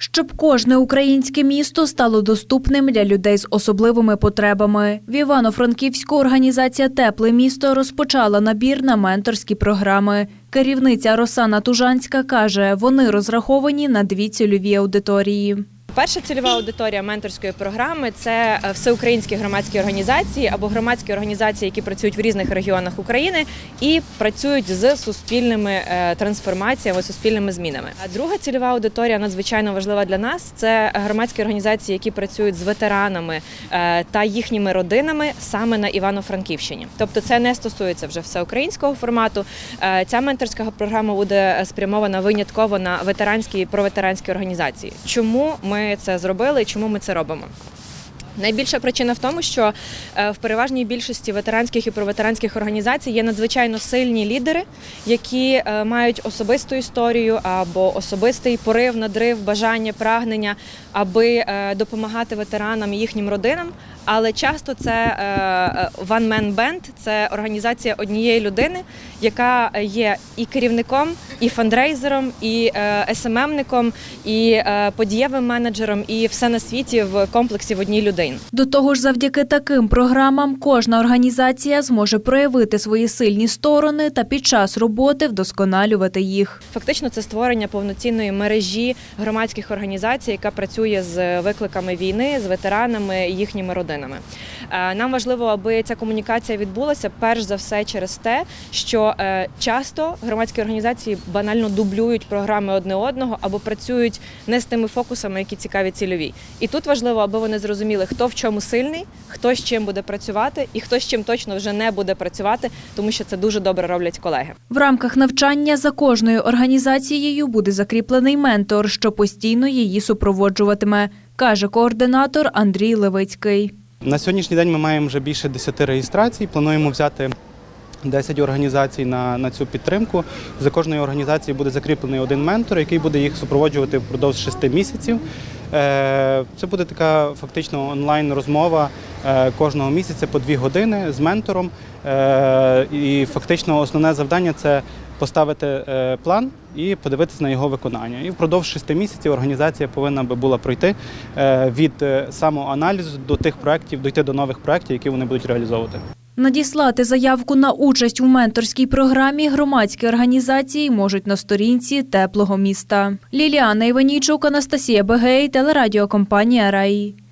Щоб кожне українське місто стало доступним для людей з особливими потребами. В Івано-Франківську організація Тепле місто розпочала набір на менторські програми. Керівниця Росана Тужанська каже, вони розраховані на дві цільові аудиторії. Перша цільова аудиторія менторської програми це е, всеукраїнські громадські організації або громадські організації, які працюють в різних регіонах України і працюють з суспільними е, трансформаціями, суспільними змінами. А друга цільова аудиторія надзвичайно важлива для нас. Це громадські організації, які працюють з ветеранами е, та їхніми родинами саме на Івано-Франківщині. Тобто, це не стосується вже всеукраїнського формату. Ця менторська програма буде спрямована винятково на ветеранські і проветеранські організації. Чому ми це зробили і чому ми це робимо? Найбільша причина в тому, що е, в переважній більшості ветеранських і проветеранських організацій є надзвичайно сильні лідери, які е, мають особисту історію або особистий порив, надрив, бажання, прагнення, аби е, допомагати ветеранам і їхнім родинам. Але часто це one man band, це організація однієї людини, яка є і керівником, і фандрейзером, і СММником, і подієвим менеджером, і все на світі в комплексі в одній людині. До того ж, завдяки таким програмам кожна організація зможе проявити свої сильні сторони та під час роботи вдосконалювати їх. Фактично, це створення повноцінної мережі громадських організацій, яка працює з викликами війни, з ветеранами і їхніми родинами. Е, Нам важливо, аби ця комунікація відбулася перш за все через те, що е, часто громадські організації банально дублюють програми одне одного або працюють не з тими фокусами, які цікаві цільові. І тут важливо, аби вони зрозуміли, хто в чому сильний, хто з чим буде працювати, і хто з чим точно вже не буде працювати, тому що це дуже добре роблять колеги. В рамках навчання за кожною організацією буде закріплений ментор, що постійно її супроводжуватиме, каже координатор Андрій Левицький. На сьогоднішній день ми маємо вже більше 10 реєстрацій. Плануємо взяти 10 організацій на, на цю підтримку. За кожною організацією буде закріплений один ментор, який буде їх супроводжувати впродовж 6 місяців. Е, Це буде така фактично онлайн-розмова е, кожного місяця по 2 години з ментором. Е, І фактично основне завдання це поставити е, план і подивитися на його виконання. І впродовж 6 місяців організація повинна би була пройти е, від е, самоаналізу до тих проєктів, дійти до нових проєктів, які вони будуть реалізовувати. Надіслати заявку на участь у менторській програмі громадські організації можуть на сторінці теплого міста. Ліліана Іванійчук, Анастасія Бегей, телерадіокомпанія Раї.